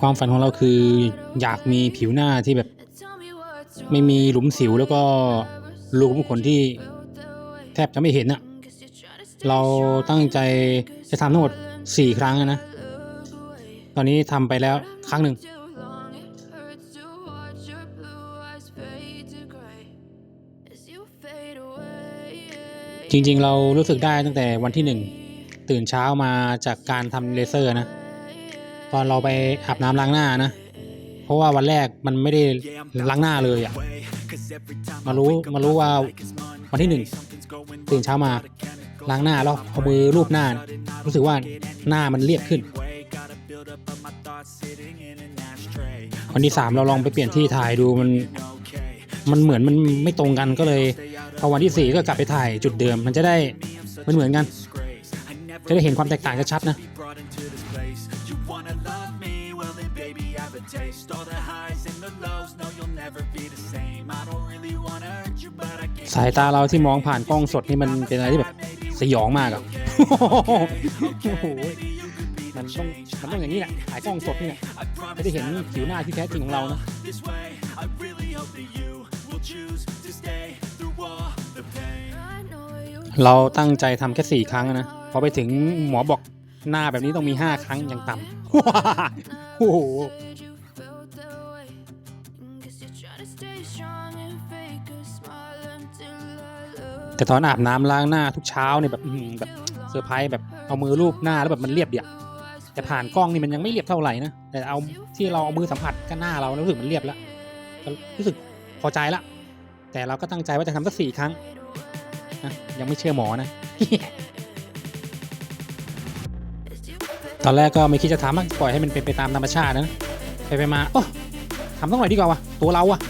ความฝันของเราคืออยากมีผิวหน้าที่แบบไม่มีหลุมสิวแล้วก็รูขุมขนที่แทบจะไม่เห็นอะเราตั้งใจจะทำทั้งหมด 4 ครั้งนะ ตอนนี้ทำไปแล้วครั้งหนึ่ง จริงๆ เรารู้สึกได้ตั้งแต่วันที่หนึ่งตื่นเช้ามาจากการทำเลเซอร์นะ ตอนเราไปอาบน้ำล้างหน้านะ เพราะว่าวันแรกมันไม่ได้ล้างหน้าเลยอะ่ะมารู้มารู้ว่าวันที่หนึ่งตื่นเช้ามาล้างหน้าแล้วเอามือรูปหน้า รู้สึกว่าหน้ามันเรียบขึ้น วันที่สามเราลองไปเปลี่ยนที่ถ่ายดูมันมันเหมือนมันไม่ตรงกันก็เลยพอวันที่สี่ก็กลับไปถ่ายจุดเดิม มันจะได้มันเหมือนกัน จะได้เห็นความแตกต่างชัดๆนะ You wanna love me? Well then baby I have a taste All the highs and the lows, no you'll never be the same I don't really wanna hurt you but I can't สายตาเราที่มองผ่านกล้องสดนี่มันเป็นอะไรที่แบบสยองมากอะโอ้โหมันต้องมันต้องอย่างนี้แหละถ่ายกล้องสดนี่แหละจะได้เห็นผิวหน้าที่แท้จริงของเรานะ this way I really hope that you will choose to stay through all the pain เราตั้งใจทำแค่สี่ครั้งนะ พอไปถึงหมอบอกหน้าแบบนี้ต้องมีห้าครั้งอย่างต่ำโอ้โหแต่ตอนอาบน้ำล้างหน้าทุกเช้าเนี่ยแบบอื้อหือแบบเซอร์ไพรส์แบบเอามือรูปหน้าแล้วแบบมันเรียบเดียแต่ผ่านกล้องนี่มันยังไม่เรียบเท่าไหร่นะแต่เอาที่เราเอามือสัมผัสก็หน้าเราแล้วรู้สึกมันเรียบแล้วก็รู้สึกพอใจละแต่เราก็ตั้งใจว่าจะทำสักสี่ครั้งนะยังไม่เชื่อหมอนะ ตอนแรกก็ไม่คิดจะทำปล่อยให้มันเป็นไปตามธรรมชาตินะ ไปไปมาโอ้ทำต้องหน่อยดีกว่าวะตัวเราอะ